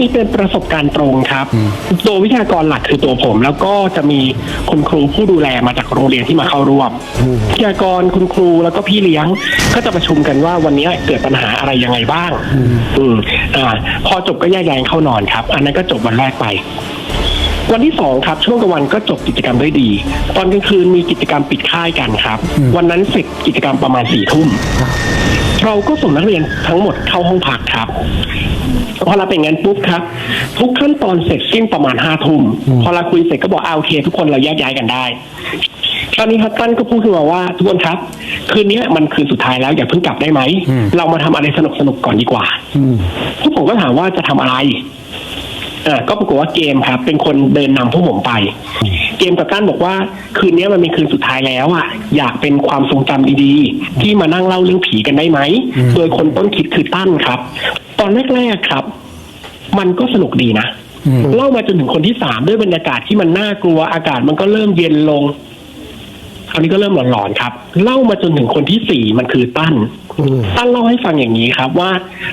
นี้เป็นประสบการณ์ตรงครับ ตัววิทยากรหลักคือตัวผม แล้วก็จะมีคุณครูผู้ดูแลมาจากโรงเรียนที่มาเข้าร่วมวิทยากรคุณครูแล้วก็พี่เลี้ยงก็จะประชุมกันว่าวันนี้เกิดปัญหาอะไรยังไงบ้าง อืมอ่า พอจบก็แยกย้ายเข้านอนครับ อันนั้นก็จบวันแรกไปวันที่สองครับช่วงกลางวันก็จบกิจกรรมด้วยดี ตอนกลางคืนมีกิจกรรมปิดค่ายกันครับ วันนั้นเสร็จกิจกรรมประมาณสี่ทุ่ม เราก็ส่งนักเรียนทั้งหมดเข้าห้องพักครับพอเราเป็นงั้นปุ๊บครับ ทุกขั้นตอนเสร็จสิ้นประมาณห้าทุ่มพอเราคุยเสร็จก็บอกเอาโอเค ทุกคนเราแยกย้ายกันได้ตอนนี้ครับตั้นก็พูดขึ้นมาว่าทุกคนครับ คืนนี้มันคืนสุดท้ายแล้วอย่าเพิ่งกลับได้ไหม เรามาทำอะไรสนุกสนุกๆก่อนดีกว่าพวกผมก็ถามว่าจะทำอะไรอ่าก็ปรากฏว่าเกมครับ เป็นคนเดินนำพวกผมไป เกมกับก้านบอกว่า คืนนี้มันเป็นคืนสุดท้ายแล้วอะ อยากเป็นความทรงจำดีๆ ที่มานั่งเล่าเรื่องผีกันได้ไหม โดยคนต้นคิดคือตั้นครับ ตอนแรกๆครับ มันก็สนุกดีนะเล่ามาจนถึงคนที่สามด้วยบรรยากาศที่มันน่ากลัวอากาศมันก็เริ่มเย็นลงคราวนี้ก็เริ่มหลอนๆครับ เล่ามาจนถึงคนที่สี่มันคือตั้นตั้นเล่าให้ฟังอย่างนี้ครับว่า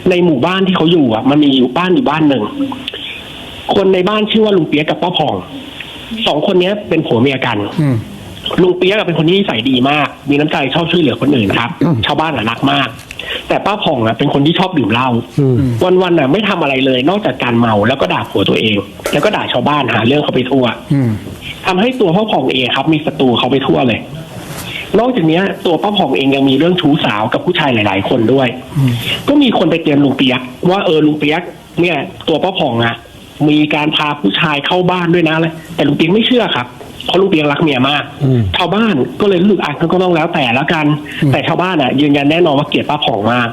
ในหมู่บ้านที่เขาอยู่อะ มันมีอยู่บ้านอยู่บ้านหนึ่งคนในบ้านชื่อว่าลุงเปียกกับป้าผ่อง สองคนเนี้ยเป็นผัวเมียกันอืมลุงเปียกอะเป็นคนที่นิสัยดีมาก มีน้ำใจชอบช่วยเหลือคนอื่นครับ ชาวบ้านอะรักมาก แต่ป้าผ่องอะเป็นคนที่ชอบดื่มเหล้าวันๆอะไม่ทำอะไรเลย นอกจากการเมาแล้วก็ด่าผัวตัวเอง แล้วก็ด่าชาวบ้านหาเรื่องเขาไปทั่วอืมทำให้ตัวป้าผ่องเองครับ มีศัตรูเขาไปทั่วเลย นอกจากเนี้ยตัวป้าผ่องเองยังมีเรื่องชู้สาวกับผู้ชายหลาย ๆ คนด้วย ก็มีคนไปเตือนลุงเปียก ว่าเออลุงเปียกเนี่ย ตัวป้าผ่องอะ มีการพาผู้ชายเข้าบ้านด้วยนะเลยแต่ลุงเปียกไม่เชื่อครับเพราะลุงเปียกรักเมียมากชาวบ้านก็เลยรู้สึกอะก็ต้องแล้วแต่แล้วกัน แต่ชาวบ้านอะ ยืนยันแน่นอนว่าเกลียดป้าผ่องมาก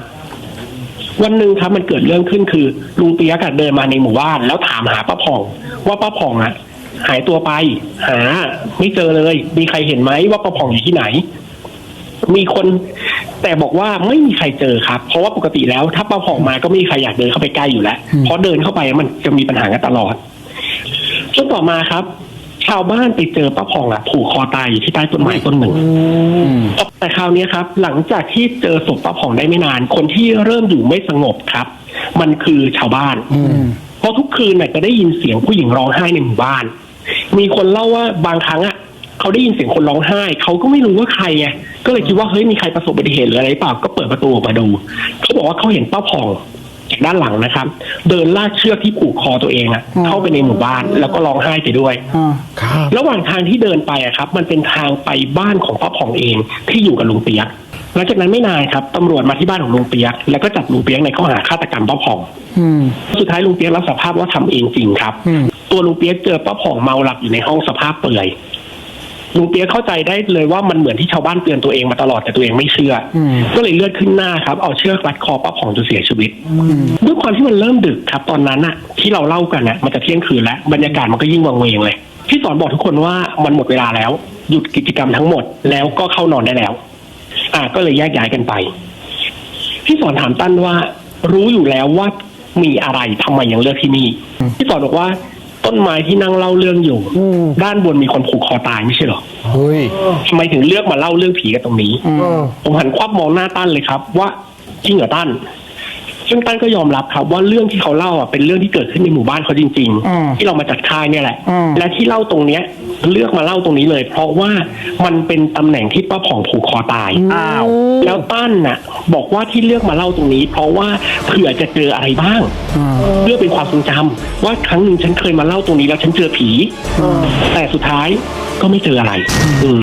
วันหนึ่งครับมันเกิดเรื่องขึ้นคือลุงเปียกอะเดินมาในหมู่บ้าน แล้วถามหาป้าผ่อง ว่าป้าผ่องอะ หายตัวไป หา ไม่เจอเลย มีใครเห็นไหมว่าป้าผ่องอยู่ที่ไหน มีคน แต่บอกว่าไม่มีใครเจอครับ เพราะว่าปกติแล้วถ้าป้าผ่องมาก็ไม่มีใครอยากเดินเข้าไปใกล้อยู่แล้ว เพราะเดินเข้าไปมันจะมีปัญหากันตลอดช่วงต่อมาครับ ชาวบ้านไปเจอป้าผ่องอะผูกคอตายอยู่ที่ใต้ต้นไม้ต้นหนึ่งแต่คราวนี้ครับ หลังจากที่เจอศพป้าผ่องได้ไม่นาน คนที่เริ่มอยู่ไม่สงบครับ มันคือชาวบ้านเพราะทุกคืนน่ะจะได้ยินเสียงผู้หญิงร้องไห้ในหมู่บ้าน มีคนเล่าว่าบางครั้งอะ เขาได้ยินเสียงคนร้องไห้ เขาก็ไม่รู้ว่าใครไงก็เลยคิดว่าเฮ้ยมีใครประสบอุบัติเหตุหรืออะไรเปล่าก็เปิดประตูออกมาดู เขาบอกว่าเขาเห็นป้าผ่องจากด้านหลังนะครับ เดินลากเชือกที่ผูกคอตัวเองอะเข้าไปในหมู่บ้านแล้วก็ร้องไห้ไปด้วยอ่าครับ ระหว่างทางที่เดินไปอะครับ มันเป็นทางไปบ้านของป้าผ่องเองที่อยู่กับลุงเปียกหลังจากนั้นไม่นานครับตำรวจมาที่บ้านของลุงเปียก แล้วก็จับลุงเปียกในข้อหาฆาตกรรมป้าผ่อง อืม สุดท้ายลุงเปียกรับสารภาพว่าทำเองจริงครับ อืม ตัวลุงเปียกเจอป้าผ่องเมาหลับอยู่ในห้องสภาพเปื่อย ลุงเปียกเข้าใจได้เลยว่ามันเหมือนที่ชาวบ้านเตือนตัวเองมาตลอดแต่ตัวเองไม่เชื่ออมก็เลยเลือดขึ้นหน้าครับเอาเชือกรัดคอป้าผ่องจนเสียชีวิตด้วยความที่มันเริ่มดึกครับตอนนั้นอะที่เราเล่ากันอะมันจะเที่ยงคืนแล้วบรรยากาศมันก็ยิ่งวังเวงเลยพี่สอนบอกทุกคนว่ามันหมดเวลาแล้ว หยุดกิจกรรมทั้งหมดแล้วก็เข้านอนได้แล้ว อ่าก็เลยแยกย้ายกันไป พี่สอนถามตั้นว่า รู้อยู่แล้วว่ามีอะไรทำไมยังเลือกที่นี่พี่สอนบอกว่า ต้นไม้ที่นั่งเล่าเรื่องอยู่ อืมด้านบนมีคนผูกคอตายไม่ใช่เหรอเฮ้ยทำไมถึงเลือกมาเล่าเรื่องผีกันตรงนี้ อืม ผมหันควับมองหน้าตั้นเลยครับ ว่าจริงเหรอตั้น ซึ่งตั้นก็ยอมรับครับว่าเรื่องที่เขาเล่าอะเป็นเรื่องที่เกิดขึ้นในหมู่บ้านเขาจริง อืม ๆ ที่เรามาจัดค่ายเนี่ยแหละ อืม และที่เล่าตรงเนี้ยเลือกมาเล่าตรงนี้เลย เพราะว่ามันเป็นตำแหน่งที่ป้าผ่องผูกคอตาย อ้าว แล้วตั้นน่ะ บอกว่าที่เลือกมาเล่าตรงนี้ เพราะว่าเผื่อจะเจออะไรบ้างอ่าเพื่อเป็นความทรงจำว่าครั้งหนึ่งฉันเคยมาเล่าตรงนี้แล้วฉันเจอผี แต่สุดท้ายก็ไม่เจออะไร อืม